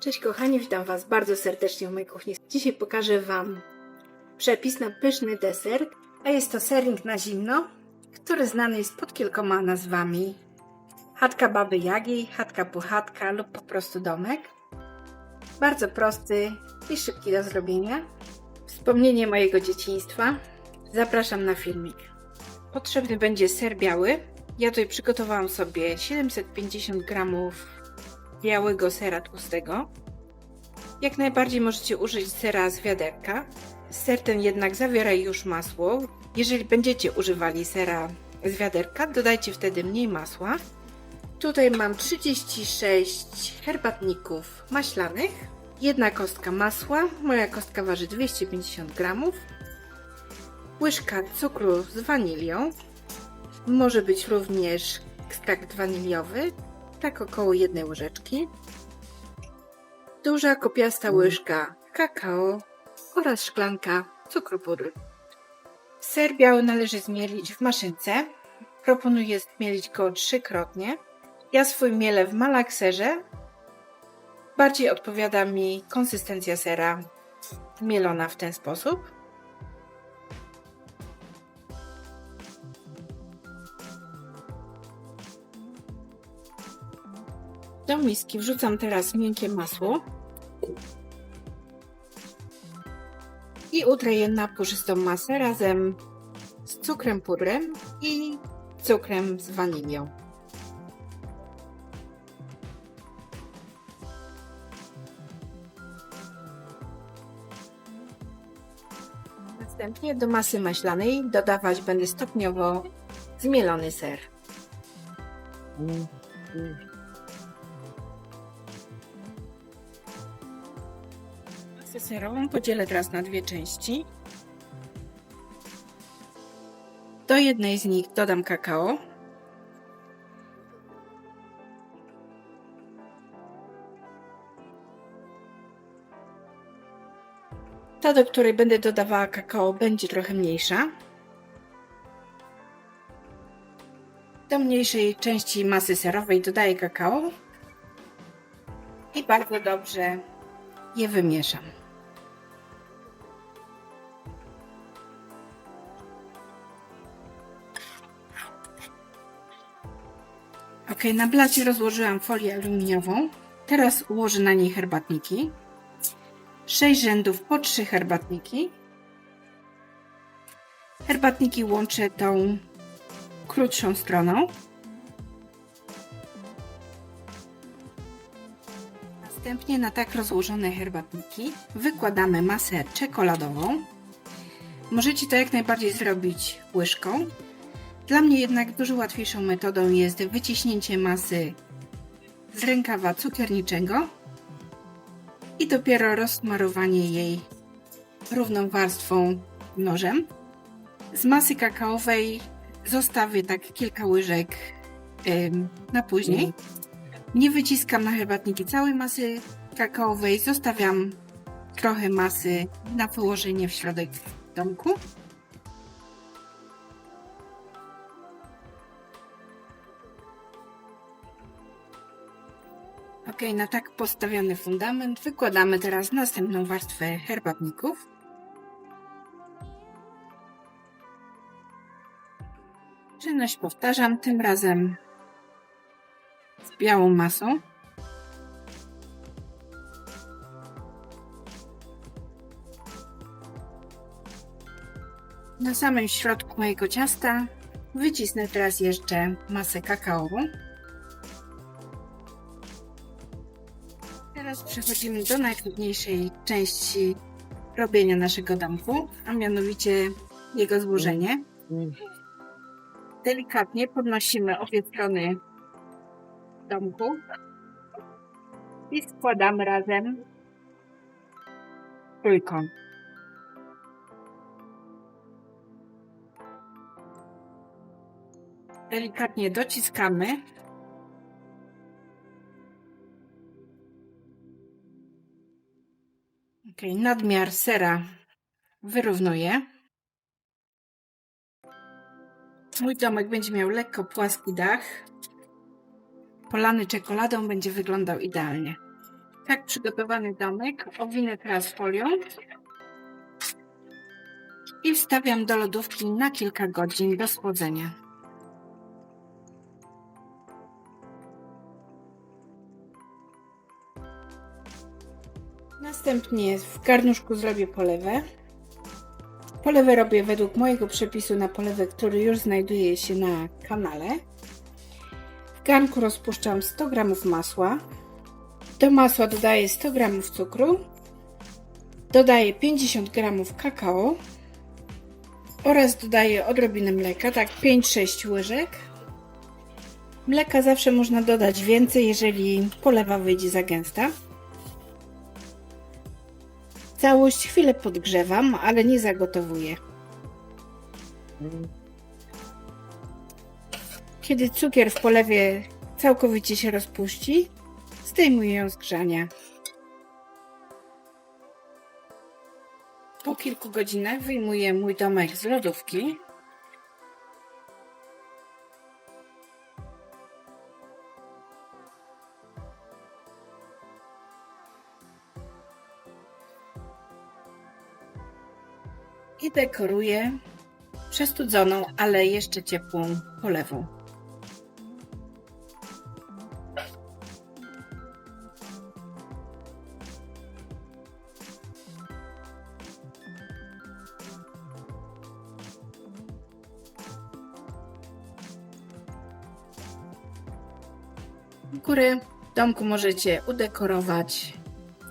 Cześć kochani, witam Was bardzo serdecznie w mojej kuchni. Dzisiaj pokażę Wam przepis na pyszny deser, a jest to sering na zimno, który znany jest pod kilkoma nazwami. Chatka Baby Jagi, chatka Puchatka lub po prostu domek. Bardzo prosty i szybki do zrobienia. Wspomnienie mojego dzieciństwa. Zapraszam na filmik. Potrzebny będzie ser biały. Ja tutaj przygotowałam sobie 750 gramów białego sera tłustego. Jak najbardziej możecie użyć sera z wiaderka. Ser ten jednak zawiera już masło. Jeżeli będziecie używali sera z wiaderka, dodajcie wtedy mniej masła. Tutaj mam 36 herbatników maślanych, jedna kostka masła, moja kostka waży 250 gramów, łyżka cukru z wanilią, może być również ekstrakt waniliowy, tak około jednej łyżeczki, duża kopiasta łyżka kakao oraz szklanka cukru pudru. Ser biały należy zmielić w maszynce. Proponuję zmielić go trzykrotnie. Ja swój mielę w malakserze. Bardziej odpowiada mi konsystencja sera mielona w ten sposób. Do miski wrzucam teraz miękkie masło i utrę je na puszystą masę razem z cukrem pudrem i cukrem z wanilią. Następnie do masy maślanej dodawać będę stopniowo zmielony ser. Masę serową podzielę teraz na dwie części. Do jednej z nich dodam kakao. Ta, do której będę dodawała kakao, będzie trochę mniejsza. Do mniejszej części masy serowej dodaję kakao i bardzo dobrze je wymieszam. Ok, na blacie rozłożyłam folię aluminiową. Teraz ułożę na niej herbatniki. 6 rzędów po 3 herbatniki. Herbatniki łączę tą krótszą stroną. Następnie na tak rozłożone herbatniki wykładamy masę czekoladową. Możecie to jak najbardziej zrobić łyżką. Dla mnie jednak dużo łatwiejszą metodą jest wyciśnięcie masy z rękawa cukierniczego i dopiero rozsmarowanie jej równą warstwą nożem. Z masy kakaowej zostawię tak kilka łyżek ym, na później. Nie wyciskam na herbatniki całej masy kakaowej, zostawiam trochę masy na wyłożenie w środek domku. Ok, na tak postawiony fundament wykładamy teraz następną warstwę herbatników. Czynność powtarzam, tym razem białą masą. Na samym środku mojego ciasta wycisnę teraz jeszcze masę kakaową. Teraz przechodzimy do najtrudniejszej części robienia naszego domku, a mianowicie jego złożenie. Delikatnie podnosimy obie strony domku i składamy razem trójkąt. Delikatnie dociskamy Ok, nadmiar sera wyrównuję. Mój domek będzie miał lekko płaski dach. Polany czekoladą będzie wyglądał idealnie. Tak przygotowany domek owinę teraz folią i wstawiam do lodówki na kilka godzin do schłodzenia. Następnie w garnuszku zrobię polewę. Polewę robię według mojego przepisu na polewę, który już znajduje się na kanale. Garnku rozpuszczam 100 g masła. Do masła dodaję 100 g cukru. Dodaję 50 g kakao oraz dodaję odrobinę mleka, tak 5-6 łyżek. Mleka zawsze można dodać więcej, jeżeli polewa wyjdzie za gęsta. Całość chwilę podgrzewam, ale nie zagotowuję. Kiedy cukier w polewie całkowicie się rozpuści, zdejmuję ją z grzania. Po kilku godzinach wyjmuję mój domek z lodówki. I dekoruję przestudzoną, ale jeszcze ciepłą polewą. Górę domku możecie udekorować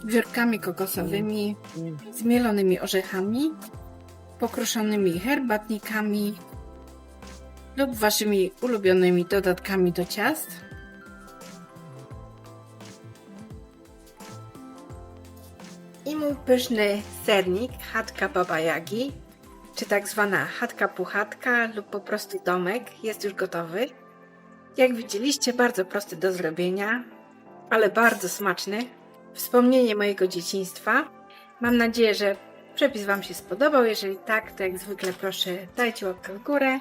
wiórkami kokosowymi, zmielonymi orzechami, pokruszonymi herbatnikami lub waszymi ulubionymi dodatkami do ciast. I mój pyszny sernik chatka Baba Jagi, czy tak zwana chatka puchatka lub po prostu domek jest już gotowy. Jak widzieliście, bardzo prosty do zrobienia, ale bardzo smaczny. Wspomnienie mojego dzieciństwa. Mam nadzieję, że przepis Wam się spodobał. Jeżeli tak, to jak zwykle proszę dajcie łapkę w górę.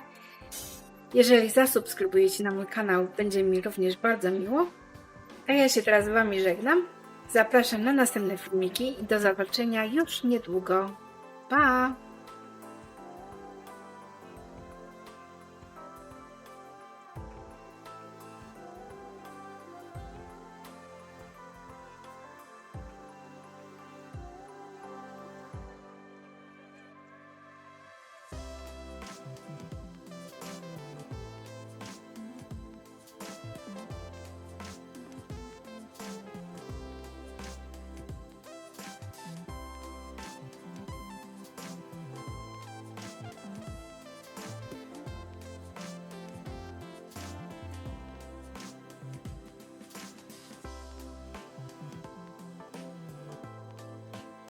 Jeżeli zasubskrybujecie na mój kanał, będzie mi również bardzo miło. A ja się teraz z Wami żegnam. Zapraszam na następne filmiki i do zobaczenia już niedługo. Pa!